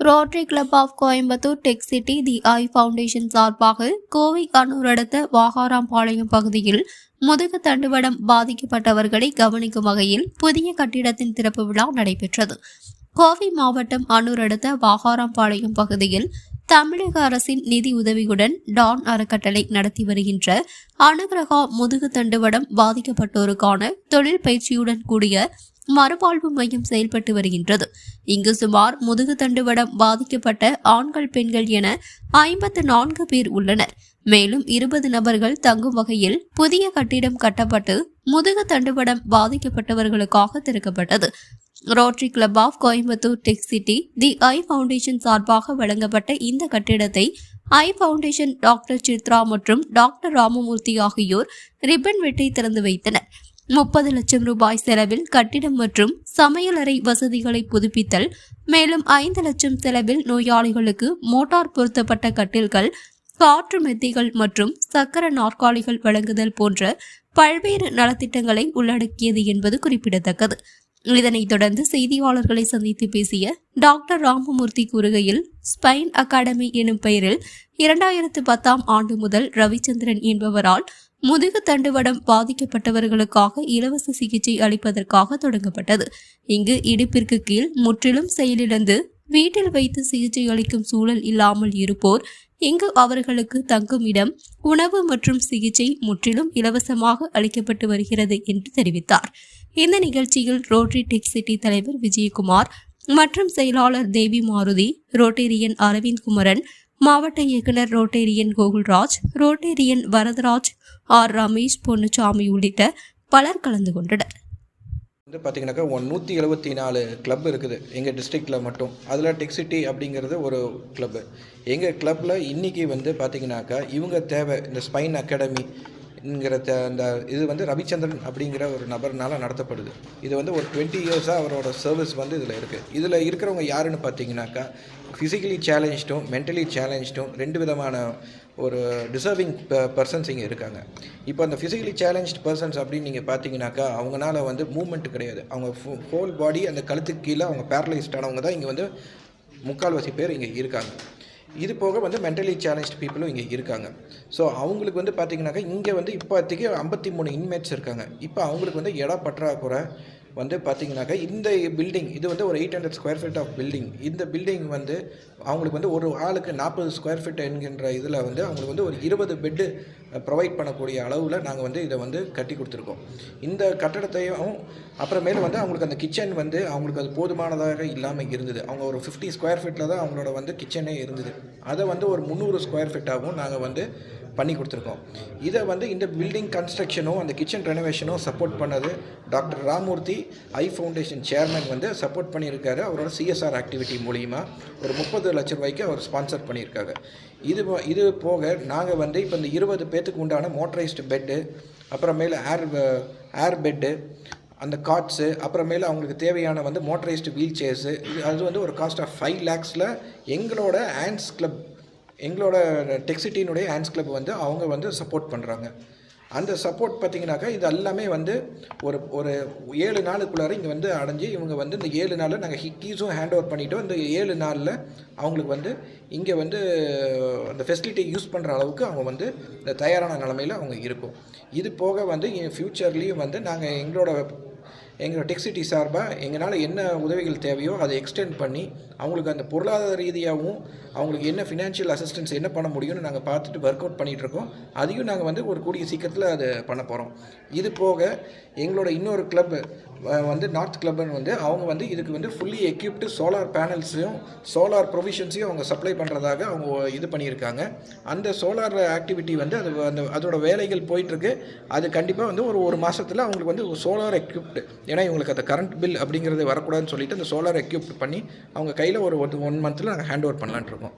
Rotary Club of Coimbatore tech city the eye foundation சார்பாக கோவை கண்ணூர் அடுத்த வாகாராம்பாளையம் பகுதியில் முதுகு தண்டுவடம் பாதிக்கப்பட்டவர்களை கவனிக்கும் வகையில் புதிய கட்டிடத்தின் திறப்பு விழா நடைபெற்றது. கோவை மாவட்டம் அன்னூர் அடுத்த வாகாராம்பாளையம் பகுதியில் தமிழக அரசின் நிதி உதவியுடன் டான் அறக்கட்டளை நடத்தி வருகின்ற அனுகிரகா முதுகு தண்டுவடம் பாதிக்கப்பட்டோருக்கான தொழில் பயிற்சியுடன் கூடிய மறுவாழ்வு மையம் செயல்பட்டு வருகின்றது. இங்கு சுமார் முதுகு தண்டுவடம் பாதிக்கப்பட்ட ஆண்கள் பெண்கள் என ஐம்பத்து நான்கு பேர் உள்ளனர். மேலும் இருபது நபர்கள் தங்கும் வகையில் புதிய கட்டிடம் கட்டப்பட்டு முதுகு தண்டுபடம் பாதிக்கப்பட்டவர்களுக்காக திறக்கப்பட்டது. Rotary Club of Coimbatore tech city the eye foundation சார்பாக வழங்கப்பட்ட இந்த கட்டிடத்தை ஐ ஃபவுண்டேஷன் டாக்டர் சித்ரா மற்றும் டாக்டர் ராமமூர்த்தி ஆகியோர் ரிப்பன் வெட்டி திறந்து வைத்தனர். முப்பது லட்சம் ரூபாய் செலவில் கட்டிடம் மற்றும் சமையலறை வசதிகளை புதுப்பித்தல் மேலும் ஐந்து லட்சம் செலவில் நோயாளிகளுக்கு மோட்டார் பொருத்தப்பட்ட கட்டில்கள் காற்று மெத்திகள் மற்றும் சக்கர நாற்காலிகள் வழங்குதல் போன்ற பல்வேறு நலத்திட்டங்களை உள்ளடக்கியது என்பது குறிப்பிடத்தக்கது. இதனைத் தொடர்ந்து செய்தியாளர்களை சந்தித்து பேசிய டாக்டர் ராமமூர்த்தி கூறுகையில் ஸ்பைன் அகாடமி எனும் பெயரில் இரண்டாயிரத்து பத்தாம் ஆண்டு முதல் ரவிச்சந்திரன் என்பவரால் முதுகு தண்டுவடம் பாதிக்கப்பட்டவர்களுக்காக இலவச சிகிச்சை அளிப்பதற்காக தொடங்கப்பட்டது. இங்கு இடுப்பிற்கு கீழ் முற்றிலும் செயலிழந்து வீட்டில் வைத்து சிகிச்சை அளிக்கும் சூழல் இல்லாமல் இருப்போர் இங்கு அவர்களுக்கு தங்கும் இடம் உணவு மற்றும் சிகிச்சை முற்றிலும் இலவசமாக அளிக்கப்பட்டு வருகிறது என்று தெரிவித்தார். இந்த நிகழ்ச்சியில் ரோட்டரி டெக் சிட்டி தலைவர் விஜயகுமார் மற்றும் செயலாளர் தேவி மாருதி ரோட்டேரியன் அரவிந்த் குமரன் மாவட்ட இயக்குனர் Rotarian Gokulraj Rotarian Varadaraj R Ramesh Ponnusamy உள்ளிட்ட பலர் கலந்து கொண்டனர். வந்து பார்த்தீங்கன்னாக்கா ஒன் நூற்றி எழுபத்தி நாலு கிளப் இருக்குது. எங்கள் டிஸ்ட்ரிக்டில் மட்டும். அதில் டெக் சிட்டி அப்படிங்கிறது ஒரு கிளப்பு எங்கள் கிளப்பில் இன்றைக்கி வந்து பார்த்திங்கனாக்கா இவங்க தேவை இந்த ஸ்பைன் அகாடமி ங்கிற த இது வந்து ரவிச்சந்திரன் அப்படிங்கிற ஒரு நபர்னால நடத்தப்படுது. இது வந்து ஒரு டுவெண்ட்டி இயர்ஸாக அவரோட சர்வீஸ் வந்து இதில் இருக்குது இதில் இருக்கிறவங்க யாருன்னு பார்த்தீங்கன்னாக்கா ஃபிசிக்கலி சேலஞ்சும் மென்டலி சேலஞ்சும் ரெண்டு விதமான ஒரு டிசர்விங் பர்சன்ஸ் இங்கே இருக்காங்க. இப்போ அந்த ஃபிசிக்கலி சேலஞ்ச் பர்சன்ஸ் அப்படின்னு நீங்கள் பார்த்தீங்கன்னாக்கா அவங்கனால வந்து மூமெண்ட் கிடையாது. அவங்க ஹோல் பாடி அந்த கழுத்துக்கு கீழே அவங்க பேரலைஸ்டானவங்க தான் இங்கே வந்து முக்கால்வாசி பேர் இங்கே இருக்காங்க. இது போக வந்து மென்டலி சேலஞ்ச் பீப்புளும் இங்கே இருக்காங்க. ஸோ அவங்களுக்கு வந்து பார்த்திங்கனாக்கா இங்கே வந்து இப்போதைக்கு ஐம்பத்தி மூணு இன்மேட்ஸ் இருக்காங்க. இப்போ அவங்களுக்கு வந்து இட பற்றாக்குறை வந்து பார்த்தீங்கன்னாக்கா இந்த பில்டிங் இது வந்து ஒரு eight hundred square feet of building இந்த பில்டிங் வந்து அவங்களுக்கு வந்து ஒரு ஆளுக்கு நாற்பது ஸ்கொயர் ஃபீட் என்கின்ற இதில் வந்து அவங்களுக்கு வந்து ஒரு இருபது பெட்டு ப்ரொவைட் பண்ணக்கூடிய அளவில் நாங்கள் வந்து இதை வந்து கட்டி கொடுத்துருக்கோம். இந்த கட்டடத்தையும் அப்புறமேல வந்து அவங்களுக்கு அந்த கிச்சன் வந்து அவங்களுக்கு அது போதுமானதாக இல்லாமல் இருந்தது. அவங்க ஒரு ஃபிஃப்டி ஸ்கொயர் ஃபீட்டில் தான் அவங்களோட வந்து கிச்சனே இருந்தது. அதை வந்து ஒரு முந்நூறு ஸ்கொயர் ஃபீட்டாகவும் நாங்கள் வந்து பண்ணி கொடுத்துருக்கோம். இதை வந்து இந்த பில்டிங் கன்ஸ்ட்ரக்ஷனும் அந்த கிச்சன் ரெனோவேஷனும் சப்போர்ட் பண்ணது doctor Ramamurthy eye foundation chairman வந்து சப்போர்ட் பண்ணியிருக்காரு. அவரோட சிஎஸ்ஆர் ஆக்டிவிட்டி மூலிமா ஒரு முப்பது லட்ச ரூபாய்க்கு அவர் ஸ்பான்சர் பண்ணியிருக்காங்க இது போ- இது போக நாங்கள் வந்து இப்போ இந்த இருபது பேத்துக்கு உண்டான மோட்டரைஸ்டு பெட்டு அப்புறமேல ஏர் ஏர் பெட்டு அந்த காட்ஸு அப்புறமேல அவங்களுக்கு தேவையான வந்து மோட்டரைஸ்டு வீல் சேர்ஸு இது அது வந்து ஒரு காஸ்ட் ஆஃப் ஃபைவ் லேக்ஸில் எங்களோட ஹேண்ட்ஸ் கிளப் எங்களோட டெக்ஸிட்டினுடைய ஹேண்ட்ஸ் கிளப் வந்து அவங்க வந்து சப்போர்ட் பண்ணுறாங்க அந்த சப்போர்ட் பார்த்திங்கனாக்கா இது எல்லாமே வந்து ஒரு ஒரு ஏழு நாளுக்குள்ளார இங்கே வந்து அடைஞ்சு இவங்க வந்து இந்த ஏழு நாளில் நாங்கள் ஹிக்கீஸும் ஹேண்ட் ஓவர் பண்ணிட்டோம் இந்த ஏழு நாளில் அவங்களுக்கு வந்து இங்கே வந்து அந்த ஃபெசிலிட்டி யூஸ் பண்ணுற அளவுக்கு அவங்க வந்து இந்த தயாரான நிலமையில் அவங்க இருக்கும். இது போக வந்து ஃப்யூச்சர்லேயும் வந்து நாங்கள் எங்களோட எங்களோட டெக்ஸிட்டி சார்பாக எங்களால் என்ன உதவிகள் தேவையோ அதை எக்ஸ்டெண்ட் பண்ணி அவங்களுக்கு அந்த பொருளாதார ரீதியாகவும் அவங்களுக்கு என்ன ஃபினான்ஷியல் அசிஸ்டன்ஸ் என்ன பண்ண முடியும்னு நாங்கள் பார்த்துட்டு ஒர்க் அவுட் பண்ணிகிட்ருக்கோம் அதையும் நாங்கள் வந்து ஒரு கூடிய சீக்கிரத்தில் அது பண்ண போகிறோம் இது போக எங்களோட இன்னொரு கிளப் வந்து நார்த் கிளப்னு வந்து அவங்க வந்து இதுக்கு வந்து ஃபுல்லி எக்யூப்டு சோலார் பேனல்ஸையும் சோலார் ப்ரொவிஷன்ஸையும் அவங்க சப்ளை பண்ணுறதாக அவங்க இது பண்ணியிருக்காங்க. அந்த சோலார் ஆக்டிவிட்டி வந்து அது அந்த அதோட வேலைகள் போயிட்டுருக்கு அது கண்டிப்பாக வந்து ஒரு ஒரு மாதத்தில் அவங்களுக்கு வந்து சோலார் எக்யூப்டு ஏன்னா இவங்களுக்கு அந்த கரண்ட் பில் அப்படிங்கிறது வரக்கூடாதுன்னு சொல்லிட்டு அந்த சோலார் எக்யூப்ட் பண்ணி அவங்க கையில் ஒரு ஒன் மந்தில் நாங்கள் ஹேண்ட் ஓவர் பண்ணலான்ட்டு இருக்கோம்.